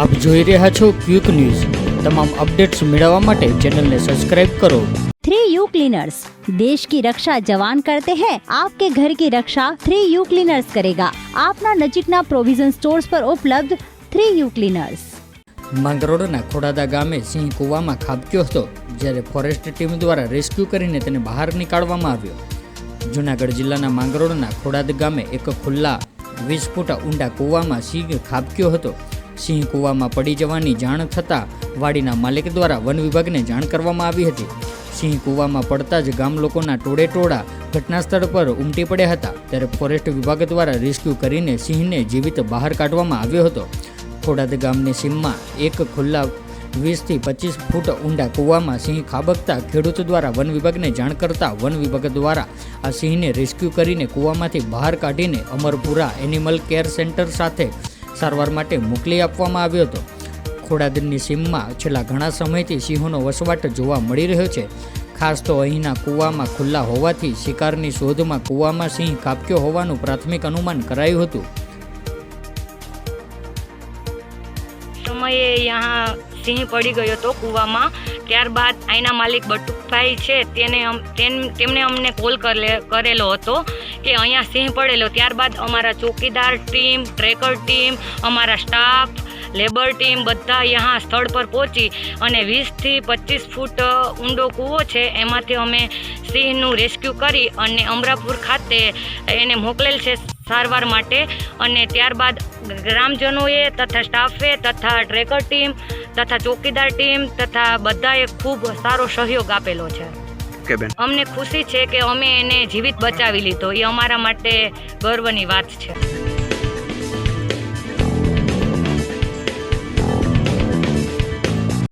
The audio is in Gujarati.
આપ જોઈ રહ્યા છો ક્વિક ન્યૂઝ તમામ અપડેટ્સ મેળવવા માટે ચેનલને સબસ્ક્રાઇબ કરો थ्री यू क्लीनर्स देश की रक्षा जवान करते हैं आपके घर की रक्षा थ्री यू क्लीनर्स करेगा આપના નજીકના પ્રોવિઝન સ્ટોર્સ પર ઉપલબ્ધ થ્રી યુ ક્લીનર્સ માંગરોડના ખોડાદા ગામે સિંહ કૂવામાં ખાબક્યો હતો જ્યારે ફોરેસ્ટ ટીમ દ્વારા રેસ્ક્યુ કરીને તેને બહાર નીકાળવામાં આવ્યો જૂનાગઢ જિલ્લાના માંગરોળના ખોડાદ ગામે એક ખુલ્લા વીસ ફૂટ ઊંડા કૂવામાં સિંહ ખાબક્યો હતો સિંહ કૂવામાં પડી જવાની જાણ થતાં વાડીના માલિક દ્વારા વન વિભાગને જાણ કરવામાં આવી હતી. સિંહ કૂવામાં પડતા જ ગામ લોકોના ટોળે ટોળા ઘટના સ્થળ પર ઉમટી પડ્યા હતા. ત્યારે ફોરેસ્ટ વિભાગ દ્વારા રેસ્ક્યુ કરીને સિંહને જીવિત બહાર કાઢવામાં આવ્યો હતો. ખોડાદ ગામની સીમમાં એક ખુલ્લા વીસથી પચીસ ફૂટ ઊંડા કૂવામાં સિંહ ખાબકતા ખેડૂત દ્વારા વન વિભાગને જાણ કરતા વન વિભાગ દ્વારા આ સિંહને રેસ્ક્યુ કરીને કૂવામાંથી બહાર કાઢીને અમરપુરા એનિમલ કેર સેન્ટર સાથે સારવાર માટે મોકલી આપવામાં આવ્યો હતો. ખોડાદની સીમમાં છેલ્લા ઘણા સમયથી સિંહોનો વસવાટ જોવા મળી રહ્યો છે. ખાસ તો અહીંના કૂવામાં ખુલ્લા હોવાથી શિકારની શોધમાં કૂવામાં સિંહ કાપ્યો હોવાનું પ્રાથમિક અનુમાન કરાયું હતું. સમયે यहाँ સિંહ પડી ગયો હતો કૂવામાં. ત્યારબાદ અહીંના માલિક બટુકભાઈ છે, તેને તેમણે અમને કોલ કરલે- હતો કે અહીંયા સિંહ પડેલો. ત્યારબાદ અમારા ચોકીદાર ટીમ, ટ્રેકર ટીમ, અમારા સ્ટાફ, લેબર ટીમ બધા અહીંયા સ્થળ પર પહોંચી અને વીસથી પચીસ ફૂટ ઊંડો કૂવો છે, એમાંથી અમે સિંહનું રેસ્ક્યુ કરી અને અમરાપુર ખાતે એને મોકલેલ છે સારવાર માટે. અને ત્યારબાદ ગ્રામજનોએ તથા સ્ટાફે તથા ટ્રેકર ટીમ તથા ચોકીદાર ટીમ તથા બધાએ ખૂબ સારો સહયોગ આપેલો છે. અમને ખુશી છે કે અમે એને જીવિત બચાવી લીધો. એ અમારા માટે ગર્વની વાત છે.